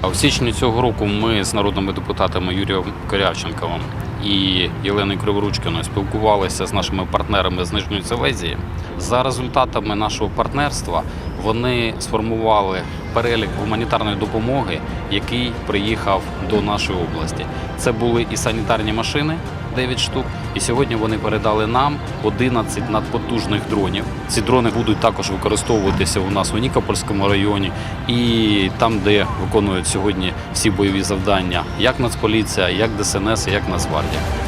А в січні цього року ми з народними депутатами Юрієм Корявченковим і Єленою Криворучкиною спілкувалися з нашими партнерами з Нижньої Селезії. За результатами нашого партнерства вони сформували перелік гуманітарної допомоги, який приїхав до нашої області. Це були і санітарні машини. 9 штук, і сьогодні вони передали нам 11 надпотужних дронів. Ці дрони будуть також використовуватися у нас у Нікопольському районі і там, де виконують сьогодні всі бойові завдання, як Нацполіція, як ДСНС, як Нацгвардія.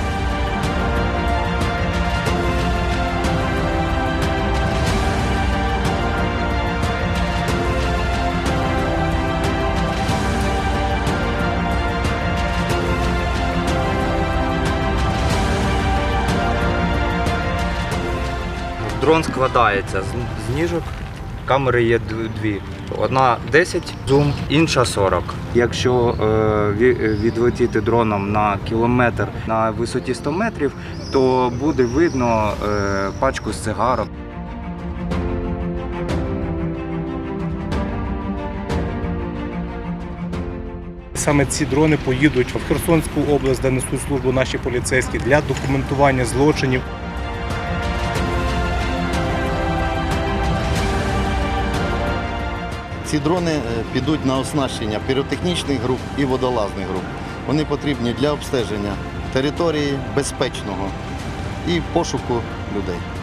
Дрон складається з, ніжок. Камери є дві. Одна 10 зум, інша 40. Якщо е, відлетіти дроном на кілометр на висоті 100 метрів, то буде видно е, пачку з цигарок. Саме ці дрони поїдуть в Херсонську область, де несуть службу наші поліцейські для документування злочинів. Ці дрони е, підуть на оснащення піротехнічних груп і водолазних груп. Вони потрібні для обстеження території безпечного і пошуку людей.